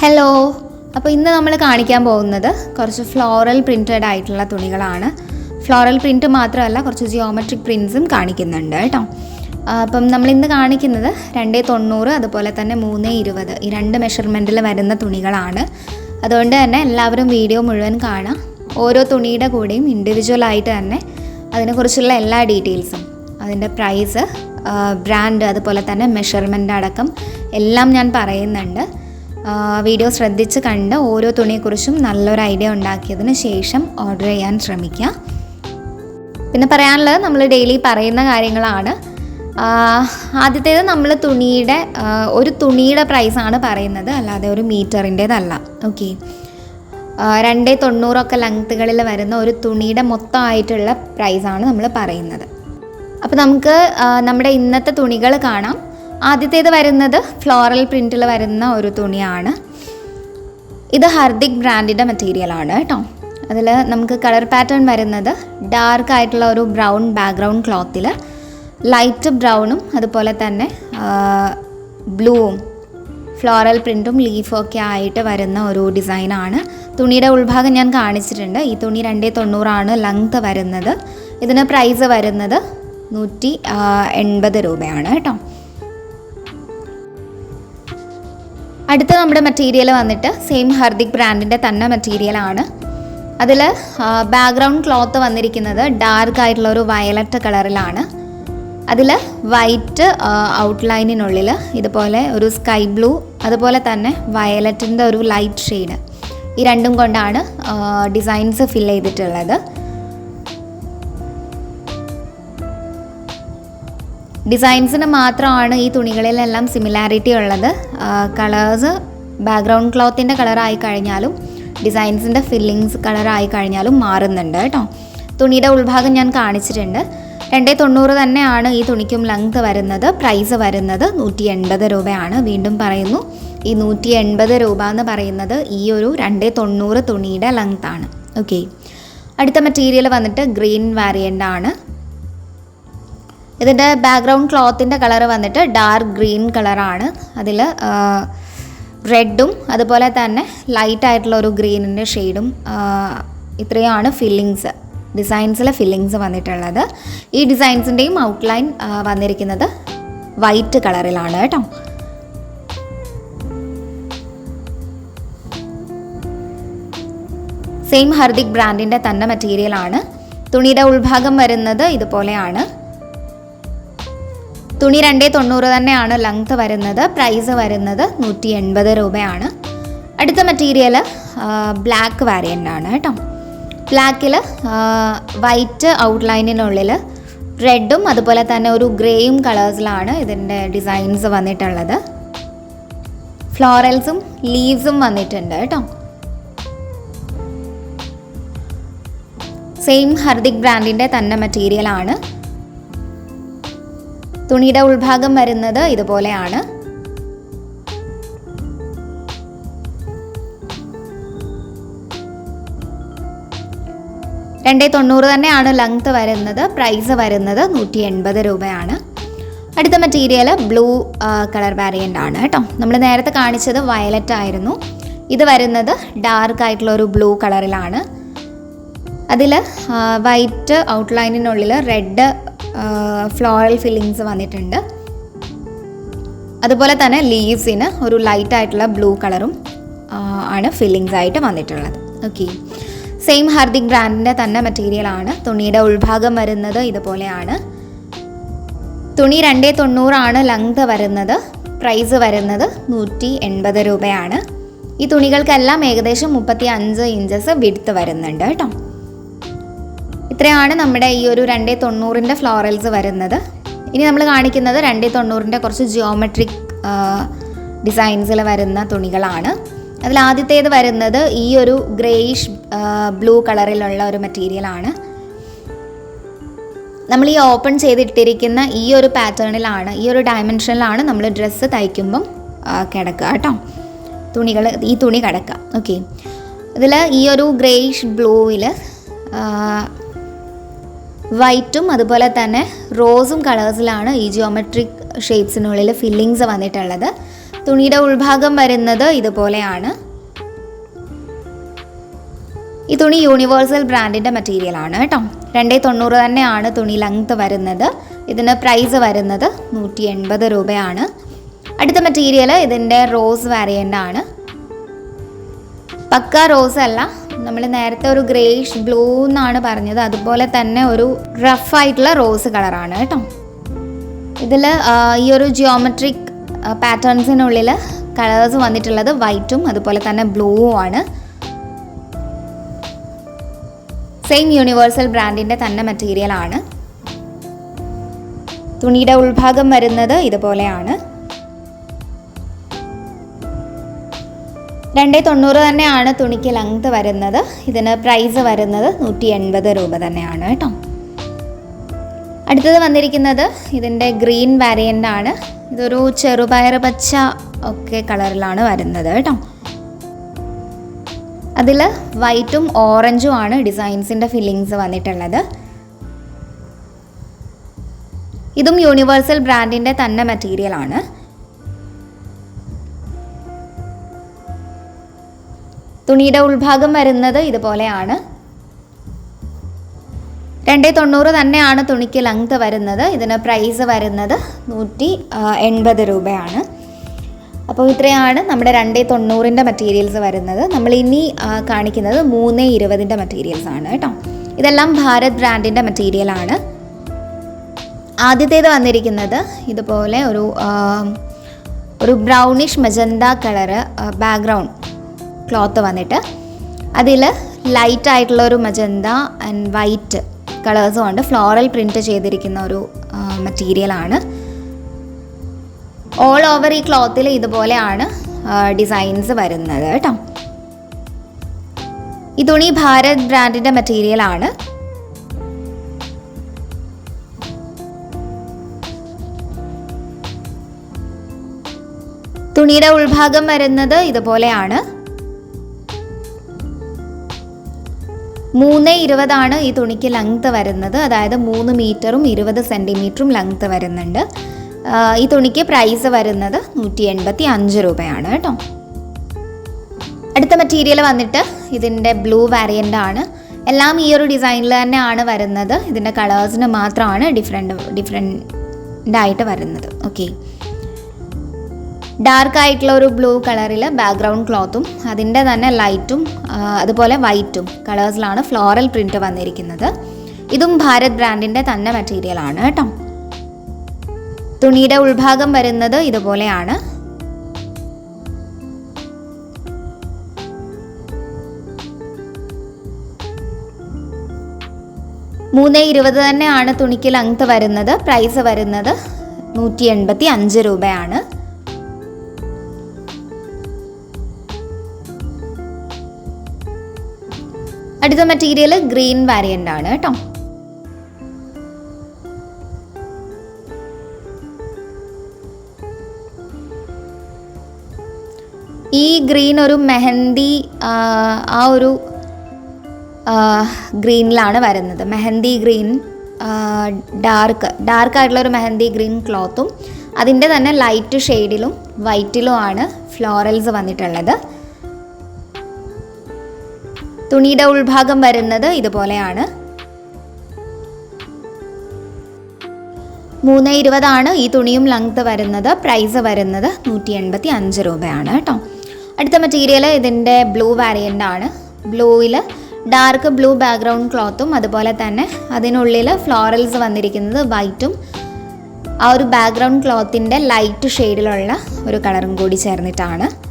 Hello അപ്പോൾ ഇന്ന് നമ്മൾ കാണിക്കാൻ പോകുന്നത് കുറച്ച് ഫ്ലോറൽ പ്രിന്റഡ് ആയിട്ടുള്ള തുണികളാണ്. ഫ്ലോറൽ പ്രിന്റ് മാത്രമല്ല കുറച്ച് ജിയോമെട്രിക് പ്രിൻസും കാണിക്കുന്നുണ്ട് കേട്ടോ. അപ്പം നമ്മൾ ഇന്ന് കാണിക്കുന്നത് രണ്ടേ തൊണ്ണൂറ് അതുപോലെ തന്നെ മൂന്ന് ഇരുപത്. ഈ രണ്ട് മെഷർമെന്റിൽ വരുന്ന തുണികളാണ്. അതുകൊണ്ട് തന്നെ എല്ലാവരും വീഡിയോ മുഴുവൻ കാണാം. ഓരോ തുണിയുടെ കൂടെയും ഇൻഡിവിജ്വൽ ആയിട്ട് തന്നെ അതിനെക്കുറിച്ചുള്ള എല്ലാ ഡീറ്റെയിൽസും അതിന്റെ പ്രൈസ് ബ്രാൻഡ് അതുപോലെ തന്നെ മെഷർമെന്റ് അടക്കം എല്ലാം ഞാൻ പറയുന്നുണ്ട്. വീഡിയോ ശ്രദ്ധിച്ച് കണ്ട് ഓരോ തുണിയെക്കുറിച്ചും നല്ലൊരു ഐഡിയ ഉണ്ടാക്കിയതിന് ശേഷം ഓർഡർ ചെയ്യാൻ ശ്രമിക്കുക. പിന്നെ പറയാനുള്ളത് നമ്മൾ ഡെയിലി പറയുന്ന കാര്യങ്ങളാണ്. ആദ്യത്തേത് നമ്മൾ തുണിയുടെ ഒരു തുണിയുടെ പ്രൈസാണ് പറയുന്നത്. അല്ലാതെ ഒരു മീറ്ററിന്റേതല്ല. ഓക്കെ രണ്ടേ തൊണ്ണൂറൊക്കെ ലെങ്ത്തുകളിൽ വരുന്ന ഒരു തുണിയുടെ മൊത്തമായിട്ടുള്ള പ്രൈസാണ് നമ്മൾ പറയുന്നത്. അപ്പോൾ നമുക്ക് നമ്മുടെ ഇന്നത്തെ തുണികൾ കാണാം. ആദ്യത്തേത് വരുന്നത് ഫ്ലോറൽ പ്രിന്റിൽ വരുന്ന ഒരു തുണിയാണ്. ഇത് ഹർദിക് ബ്രാൻഡിന്റെ മെറ്റീരിയലാണ് കേട്ടോ അതിൽ നമുക്ക് കളർ പാറ്റേൺ വരുന്നത് ഡാർക്ക് ആയിട്ടുള്ള ഒരു ബ്രൗൺ ബാക്ക്ഗ്രൗണ്ട് ക്ലോത്തിൽ ലൈറ്റ് ബ്രൗണും അതുപോലെ തന്നെ ബ്ലൂവും ഫ്ലോറൽ പ്രിന്റും ലീഫും ഒക്കെ ആയിട്ട് വരുന്ന ഒരു ഡിസൈനാണ് തുണിയുടെ ഉൾഭാഗം ഞാൻ കാണിച്ചിട്ടുണ്ട്. ഈ തുണി രണ്ടേ തൊണ്ണൂറാണ് ലെങ്ത് വരുന്നത്. ഇതിന് പ്രൈസ് വരുന്നത് നൂറ്റി എൺപത് രൂപയാണ് കേട്ടോ അടുത്ത നമ്മുടെ മെറ്റീരിയൽ വന്നിട്ട് സെയിം ഹർദിക് ബ്രാൻഡിന്റെ തന്നെ മെറ്റീരിയലാണ് അതിൽ ബാക്ക്ഗ്രൗണ്ട് ക്ലോത്ത് വന്നിരിക്കുന്നത് ഡാർക്ക് ആയിട്ടുള്ള ഒരു വയലറ്റ് കളറിലാണ്. അതിൽ വൈറ്റ് ഔട്ട്ലൈനിനുള്ളിൽ ഇതുപോലെ ഒരു സ്കൈ ബ്ലൂ അതുപോലെ തന്നെ വയലറ്റിന്റെ ഒരു ലൈറ്റ് ഷെയ്ഡ് ഈ രണ്ടും കൊണ്ടാണ് ഡിസൈൻസ് ഫിൽ ചെയ്തിട്ടുള്ളത്. ഡിസൈൻസിന് മാത്രമാണ് ഈ തുണികളിലെല്ലാം സിമിലാരിറ്റി ഉള്ളത്. കളേഴ്സ് ബാക്ക്ഗ്രൗണ്ട് ക്ലോത്തിന്റെ കളറായി കഴിഞ്ഞാലും ഡിസൈൻസിന്റെ ഫില്ലിങ്സ് കളറായി കഴിഞ്ഞാലും മാറുന്നുണ്ട് കേട്ടോ. തുണിയുടെ ഉൾഭാഗം ഞാൻ കാണിച്ചിട്ടുണ്ട്. രണ്ടേ തൊണ്ണൂറ് തന്നെയാണ് ഈ തുണിക്കും ലെങ്ത് വരുന്നത്. പ്രൈസ് വരുന്നത് നൂറ്റി എൺപത് രൂപയാണ്. വീണ്ടും പറയുന്നു ഈ നൂറ്റി എൺപത് രൂപ എന്ന് പറയുന്നത് ഈ ഒരു രണ്ടേ തൊണ്ണൂറ് തുണിയുടെ ലെങ്ത് ആണ്. ഓക്കെ അടുത്ത മെറ്റീരിയൽ വന്നിട്ട് ഗ്രീൻ വാരിയന്റ് ആണ്. ഇതിന്റെ ബാക്ക്ഗ്രൗണ്ട് ക്ലോത്തിന്റെ കളർ വന്നിട്ട് ഡാർക്ക് ഗ്രീൻ കളറാണ് അതിൽ റെഡും അതുപോലെ തന്നെ ലൈറ്റ് ആയിട്ടുള്ള ഒരു ഗ്രീനിന്റെ ഷെയ്ഡും ഇത്രയാണ് ഫില്ലിങ്സ് ഡിസൈൻസിലെ ഫില്ലിങ്സ് വന്നിട്ടുള്ളത്. ഈ ഡിസൈൻസിന്റെയും ഔട്ട്ലൈൻ വന്നിരിക്കുന്നത് വൈറ്റ് കളറിലാണ് കേട്ടോ. സെയിം ഹർദിക് ബ്രാൻഡിന്റെ തന്നെ മെറ്റീരിയലാണ് തുണിയുടെ ഉൾഭാഗം വരുന്നത് ഇതുപോലെയാണ്. തുണി രണ്ടേ തൊണ്ണൂറ് തന്നെയാണ് ലെങ്ത് വരുന്നത്. പ്രൈസ് വരുന്നത് നൂറ്റി എൺപത് രൂപയാണ്. അടുത്ത മെറ്റീരിയൽ ബ്ലാക്ക് വാരിയന്റ് ആണ് കേട്ടോ. ബ്ലാക്കിൽ വൈറ്റ് ഔട്ട്ലൈനിനുള്ളിൽ റെഡും അതുപോലെ തന്നെ ഒരു ഗ്രേയും കളേഴ്സിലാണ് ഇതിന്റെ ഡിസൈൻസ് വന്നിട്ടുള്ളത്. ഫ്ലോറൽസും ലീവ്സും വന്നിട്ടുണ്ട് കേട്ടോ. സെയിം ഹർദിക് ബ്രാൻഡിന്റെ തന്നെ മെറ്റീരിയലാണ് തുണിയുടെ ഉൾഭാഗം വരുന്നത് ഇതുപോലെയാണ്. രണ്ടേ തൊണ്ണൂറ് തന്നെയാണ് ലെങ്ത് വരുന്നത്. പ്രൈസ് വരുന്നത് നൂറ്റി എൺപത് രൂപയാണ്. അടുത്ത മെറ്റീരിയൽ ബ്ലൂ കളർ വാരിയന്റ് ആണ് കേട്ടോ. നമ്മൾ നേരത്തെ കാണിച്ചത് വയലറ്റ് ആയിരുന്നു. ഇത് വരുന്നത് ഡാർക്ക് ആയിട്ടുള്ള ഒരു ബ്ലൂ കളറിലാണ് അതിൽ വൈറ്റ് ഔട്ട്ലൈനിനുള്ളിൽ റെഡ് ഫ്ലോറൽ ഫില്ലിങ്സ് വന്നിട്ടുണ്ട്. അതുപോലെ തന്നെ ലീവ്സിന് ഒരു ലൈറ്റ് ആയിട്ടുള്ള ബ്ലൂ കളറും ആണ് ഫില്ലിങ്സ് ആയിട്ട് വന്നിട്ടുള്ളത്. ഓക്കെ സെയിം ഹർദിക് ബ്രാൻഡിന്റെ തന്നെ മെറ്റീരിയൽ ആണ്. തുണിയുടെ ഉൾഭാഗം വരുന്നത് ഇതുപോലെയാണ്. തുണി രണ്ടേ തൊണ്ണൂറാണ് ലെങ്ത് വരുന്നത്. പ്രൈസ് വരുന്നത് നൂറ്റി എൺപത് രൂപയാണ്. ഈ തുണികൾക്കെല്ലാം ഏകദേശം മുപ്പത്തി അഞ്ച് ഇഞ്ചസ് വിടുത്ത് വരുന്നുണ്ട് കേട്ടോ. ഇത്രയാണ് നമ്മുടെ ഈ ഒരു രണ്ടേ തൊണ്ണൂറിന്റെ ഫ്ലോറൽസ് വരുന്നത്. ഇനി നമ്മൾ കാണിക്കുന്നത് രണ്ടേ തൊണ്ണൂറിന്റെ കുറച്ച് ജിയോമെട്രിക് ഡിസൈൻസിൽ വരുന്ന തുണികളാണ്. അതിൽ ആദ്യത്തേത് വരുന്നത് ഈ ഒരു ഗ്രേയിഷ് ബ്ലൂ കളറിലുള്ള ഒരു മെറ്റീരിയലാണ് നമ്മൾ ഈ ഓപ്പൺ ചെയ്തിട്ടിരിക്കുന്ന ഈ ഒരു പാറ്റേണിലാണ് ഈ ഒരു ഡയമെൻഷനിലാണ് നമ്മൾ ഡ്രസ്സ് തയ്ക്കുമ്പം കിടക്കുക കേട്ടോ. തുണികൾ ഈ തുണി കിടക്കുക. ഓക്കെ ഇതിൽ ഈ ഒരു ഗ്രേയിഷ് ബ്ലൂവിൽ വൈറ്റും അതുപോലെ തന്നെ റോസും കളേഴ്സിലാണ് ഈ ജിയോമെട്രിക് ഷേപ്സിനുള്ളിൽ ഫില്ലിങ്സ് വന്നിട്ടുള്ളത്. തുണിയുടെ ഉൾഭാഗം വരുന്നത് ഇതുപോലെയാണ്. ഈ തുണി യൂണിവേഴ്സൽ ബ്രാൻഡിന്റെ മെറ്റീരിയൽ ആണ് കേട്ടോ. രണ്ടേ തൊണ്ണൂറ് തന്നെയാണ് തുണി ലെങ്ത് വരുന്നത്. ഇതിന് പ്രൈസ് വരുന്നത് നൂറ്റി എൺപത് രൂപയാണ്. അടുത്ത മെറ്റീരിയൽ ഇതിന്റെ റോസ് വാരിയന്റ് ആണ്. പക്ക റോസ് അല്ല നമ്മൾ നേരത്തെ ഒരു ഗ്രേഷ് ബ്ലൂ എന്നാണ് പറഞ്ഞത്. അതുപോലെ തന്നെ ഒരു റഫ് ആയിട്ടുള്ള റോസ് കളറാണ് കേട്ടോ. ഇതിൽ ഈ ഒരു ജിയോമെട്രിക് പാറ്റേൺസിനുള്ളിൽ കളേഴ്സ് വന്നിട്ടുള്ളത് വൈറ്റും അതുപോലെ തന്നെ ബ്ലൂവും ആണ്. സെയിം യൂണിവേഴ്സൽ ബ്രാൻഡിന്റെ തന്നെ മെറ്റീരിയൽ ആണ്. തുണിയുടെ ഉൾഭാഗം വരുന്നത് ഇതുപോലെയാണ്. രണ്ടേ തൊണ്ണൂറ് തന്നെയാണ് തുണിക്ക് ലെങ്ത് വരുന്നത്. ഇതിന് പ്രൈസ് വരുന്നത് നൂറ്റി എൺപത് രൂപ തന്നെയാണ് കേട്ടോ. അടുത്തത് വന്നിരിക്കുന്നത് ഇതിന്റെ ഗ്രീൻ വാരിയന്റ് ആണ്. ഇതൊരു ചെറുപയർ പച്ച ഒക്കെ കളറിലാണ് വരുന്നത് കേട്ടോ. അതിൽ വൈറ്റും ഓറഞ്ചും ആണ് ഡിസൈൻസിന്റെ ഫില്ലിങ്സ് വന്നിട്ടുള്ളത്. ഇതും യൂണിവേഴ്സൽ ബ്രാൻഡിന്റെ തന്നെ മെറ്റീരിയൽ ആണ്. തുണിയുടെ ഉൾഭാഗം വരുന്നത് ഇതുപോലെയാണ്. രണ്ടേ തൊണ്ണൂറ് തന്നെയാണ് തുണിക്ക് ലെങ്ത് വരുന്നത്. ഇതിന് പ്രൈസ് വരുന്നത് നൂറ്റി എൺപത് രൂപയാണ്. അപ്പോൾ ഇത്രയാണ് നമ്മുടെ രണ്ടേ തൊണ്ണൂറിന്റെ മെറ്റീരിയൽസ് വരുന്നത്. നമ്മൾ ഇനി കാണിക്കുന്നത് മൂന്ന് ഇരുപതിന്റെ മെറ്റീരിയൽസ് ആണ് കേട്ടോ. ഇതെല്ലാം ഭാരത് ബ്രാൻഡിന്റെ മെറ്റീരിയലാണ് ആദ്യത്തേത് വന്നിരിക്കുന്നത് ഇതുപോലെ ഒരു ഒരു brownish magenta colour background cloth വന്നിട്ട്. അതിൽ ലൈറ്റ് ആയിട്ടുള്ള ഒരു മജന്ത ആൻഡ് വൈറ്റ് കളേഴ്സും ഉണ്ട് ഫ്ലോറൽ പ്രിന്റ് ചെയ്തിരിക്കുന്ന ഒരു മെറ്റീരിയലാണ് ഓൾ ഓവർ ഈ ക്ലോത്തിൽ ഇതുപോലെയാണ് ഡിസൈൻസ് വരുന്നത് കേട്ടോ. ഈ തുണി ഭാരത് ബ്രാൻഡിന്റെ മെറ്റീരിയലാണ് തുണിയുടെ ഉൾഭാഗം വരുന്നത് ഇതുപോലെയാണ്. മൂന്ന് ഇരുപതാണ് ഈ തുണിക്ക് ലെങ്ത്ത് വരുന്നത്. അതായത് മൂന്ന് മീറ്ററും ഇരുപത് സെന്റിമീറ്ററും ലെങ്ത്ത് വരുന്നുണ്ട്. ഈ തുണിക്ക് പ്രൈസ് വരുന്നത് നൂറ്റി എൺപത്തി അഞ്ച് രൂപയാണ് കേട്ടോ. അടുത്ത മെറ്റീരിയൽ വന്നിട്ട് ഇതിന്റെ ബ്ലൂ വേരിയന്റ് ആണ്. എല്ലാം ഈ ഒരു ഡിസൈനിൽ തന്നെയാണ് വരുന്നത്. ഇതിന്റെ കളേഴ്സിന് മാത്രമാണ് ഡിഫറെന്റ് ഡിഫറെന്റ് ആയിട്ട് വരുന്നത്. ഓക്കെ ഡാർക്ക് ആയിട്ടുള്ള ഒരു ബ്ലൂ കളറിൽ ബാക്ക്ഗ്രൗണ്ട് ക്ലോത്തും അതിന്റെ തന്നെ ലൈറ്റും അതുപോലെ വൈറ്റും കളേഴ്സിലാണ് ഫ്ലോറൽ പ്രിന്റ് വന്നിരിക്കുന്നത്. ഇതും ഭാരത് ബ്രാൻഡിന്റെ തന്നെ മെറ്റീരിയലാണ് കേട്ടോ. തുണിയുടെ ഉൾഭാഗം വരുന്നത് ഇതുപോലെയാണ്. മൂന്ന് ഇരുപത് തന്നെയാണ് തുണിക്ക് ലെങ്ത് വരുന്നത്. പ്രൈസ് വരുന്നത് നൂറ്റി എൺപത്തി അഞ്ച് രൂപയാണ്. അടുത്ത മെറ്റീരിയൽ ഗ്രീൻ വാരിയന്റ് ആണ് കേട്ടോ ഈ ഗ്രീൻ ഒരു മെഹന്തി ആ, ഒരു ഗ്രീനിലാണ് വരുന്നത്. മെഹന്തി ഗ്രീൻ ഡാർക്ക് ഡാർക്ക് ആയിട്ടുള്ള ഒരു മെഹന്തി ഗ്രീൻ ക്ലോത്തും അതിന്റെ തന്നെ ലൈറ്റ് ഷെയ്ഡിലും വൈറ്റിലുമാണ് ഫ്ലോറൽസ് വന്നിട്ടുള്ളത്. തുണിയുടെ ഉൾഭാഗം വരുന്നത് ഇതുപോലെയാണ്. മൂന്ന് ഇരുപതാണ് ഈ തുണിയും ലെങ്ത് വരുന്നത്. പ്രൈസ് വരുന്നത് നൂറ്റി എൺപത്തി അഞ്ച് രൂപയാണ് കേട്ടോ. അടുത്ത മെറ്റീരിയൽ ഇതിന്റെ ബ്ലൂ വാരിയന്റ് ആണ്. ബ്ലൂവിൽ ഡാർക്ക് ബ്ലൂ ബാക്ക്ഗ്രൗണ്ട് ക്ലോത്തും അതുപോലെ തന്നെ അതിനുള്ളിൽ ഫ്ലോറൽസ് വന്നിരിക്കുന്നത് വൈറ്റും ആ ഒരു ബാക്ക്ഗ്രൗണ്ട് ക്ലോത്തിന്റെ ലൈറ്റ് ഷെയ്ഡിലുള്ള ഒരു കളറും കൂടി ചേർന്നിട്ടാണ്.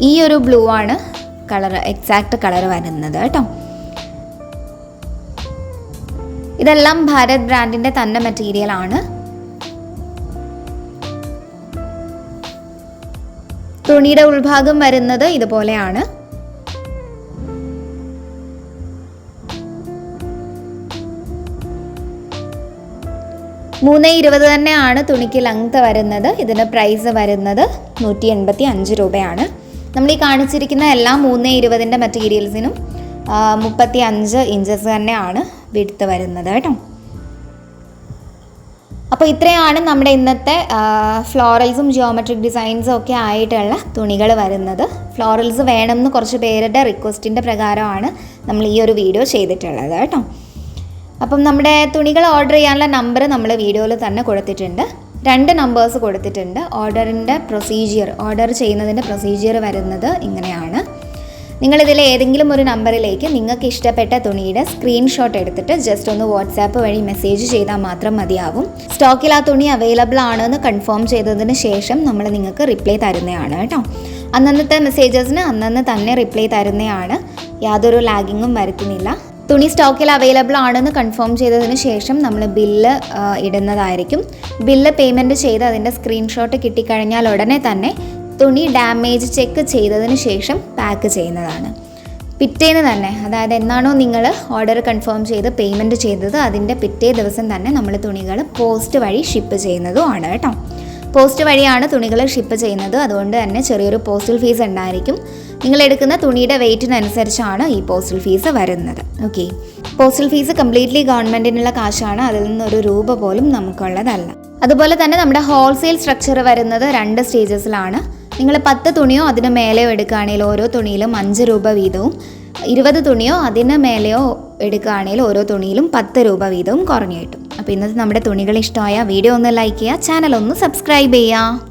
ഈ ഒരു ബ്ലൂ ആണ് കളർ എക്സാക്ട് കളർ വരുന്നത് കേട്ടോ. ഇതെല്ലാം ഭാരത് ബ്രാൻഡിന്റെ തന്നെ മെറ്റീരിയൽ ആണ്. തുണിയുടെ ഉൾഭാഗം വരുന്നത് ഇതുപോലെയാണ്. മൂന്ന് ഇരുപത് തന്നെയാണ് തുണിക്ക് ലെങ്ത് വരുന്നത്. ഇതിന് പ്രൈസ് വരുന്നത് നൂറ്റി എൺപത്തി അഞ്ച് രൂപയാണ്. നമ്മൾ ഈ കാണിച്ചിരിക്കുന്ന എല്ലാ മൂന്ന് ഇരുപതിന്റെ മെറ്റീരിയൽസിനും മുപ്പത്തി അഞ്ച് ഇഞ്ചസ് തന്നെയാണ് വിടുത്ത് വരുന്നത് കേട്ടോ. അപ്പോൾ ഇത്രയാണ് നമ്മുടെ ഇന്നത്തെ ഫ്ലോറൽസും ജിയോമെട്രിക് ഡിസൈൻസും ഒക്കെ ആയിട്ടുള്ള തുണികൾ വരുന്നത്. ഫ്ലോറൽസ് വേണം എന്ന് കുറച്ച് പേരുടെ റിക്വസ്റ്റിന്റെ പ്രകാരമാണ് നമ്മൾ ഈ ഒരു വീഡിയോ ചെയ്തിട്ടുള്ളത് കേട്ടോ. അപ്പം നമ്മുടെ തുണികൾ ഓർഡർ ചെയ്യാനുള്ള നമ്പർ നമ്മൾ വീഡിയോയിൽ തന്നെ കൊടുത്തിട്ടുണ്ട്. രണ്ട് നമ്പേഴ്സ് കൊടുത്തിട്ടുണ്ട്. ഓർഡറിന്റെ പ്രൊസീജിയർ ഓർഡർ ചെയ്യുന്നതിന്റെ പ്രൊസീജിയർ വരുന്നത് ഇങ്ങനെയാണ്. നിങ്ങളിതിൽ ഏതെങ്കിലും ഒരു നമ്പറിലേക്ക് നിങ്ങൾക്ക് ഇഷ്ടപ്പെട്ട തുണിയുടെ സ്ക്രീൻഷോട്ട് എടുത്തിട്ട് ജസ്റ്റ് ഒന്ന് വാട്സാപ്പ് വഴി മെസ്സേജ് ചെയ്താൽ മാത്രം മതിയാവും. സ്റ്റോക്കിൽ ആ തുണി അവൈലബിൾ ആണെന്ന് കൺഫേം ചെയ്തതിന് ശേഷം നമ്മൾ നിങ്ങൾക്ക് റിപ്ലൈ തരുന്നതാണ് കേട്ടോ. അന്നന്നത്തെ മെസ്സേജസിന് അന്നന്ന് തന്നെ റിപ്ലൈ തരുന്നതാണ്. യാതൊരു ലാഗിങ്ങും വരുത്തുന്നില്ല. തുണി സ്റ്റോക്കിൽ അവൈലബിൾ ആണെന്ന് കൺഫേം ചെയ്തതിന് ശേഷം നമ്മൾ ബില്ല് ഇടുന്നതായിരിക്കും. ബില്ല് പേയ്മെന്റ് ചെയ്ത് അതിന്റെ സ്ക്രീൻഷോട്ട് കിട്ടിക്കഴിഞ്ഞാൽ ഉടനെ തന്നെ തുണി ഡാമേജ് ചെക്ക് ചെയ്തതിന് ശേഷം പാക്ക് ചെയ്യുന്നതാണ്. പിറ്റേന്ന് തന്നെ അതായത് എന്നാണോ നിങ്ങൾ ഓർഡർ കൺഫേം ചെയ്ത് പേയ്മെന്റ് ചെയ്തത് അതിന്റെ പിറ്റേ ദിവസം തന്നെ നമ്മൾ തുണികൾ പോസ്റ്റ് വഴി ഷിപ്പ് ചെയ്യുന്നതുമാണ് കേട്ടോ. പോസ്റ്റ് വഴിയാണ് തുണികൾ ഷിപ്പ് ചെയ്യുന്നത്. അതുകൊണ്ട് തന്നെ ചെറിയൊരു പോസ്റ്റൽ ഫീസ് ഉണ്ടായിരിക്കും. നിങ്ങൾ എടുക്കുന്ന തുണിയുടെ വെയിറ്റിനനുസരിച്ചാണ് ഈ പോസ്റ്റൽ ഫീസ് വരുന്നത്. ഓക്കെ. പോസ്റ്റൽ ഫീസ് കംപ്ലീറ്റ്ലി ഗവൺമെന്റിനുള്ള കാശാണ്. അതിൽ നിന്നൊരു രൂപ പോലും നമുക്കുള്ളതല്ല. അതുപോലെ തന്നെ നമ്മുടെ ഹോൾസെയിൽ സ്ട്രക്ചർ വരുന്നത് രണ്ട് സ്റ്റേജസിലാണ്. നിങ്ങൾ പത്ത് തുണിയോ അതിന് മേലെയോ എടുക്കുകയാണെങ്കിൽ ഓരോ തുണിയിലും അഞ്ച് രൂപ വീതവും. ഇരുപത് തുണിയോ അതിന് മേലെയോ എടുക്കുകയാണെങ്കിൽ ഓരോ തുണിയിലും പത്ത് രൂപ വീതവും കുറഞ്ഞു കിട്ടും. അപ്പോൾ ഇന്നത്തെ നമ്മുടെ തുണികൾ ഇഷ്ടമായ വീഡിയോ ഒന്ന് ലൈക്ക് ചെയ്യുക ചാനൽ ഒന്ന് സബ്സ്ക്രൈബ് ചെയ്യുക.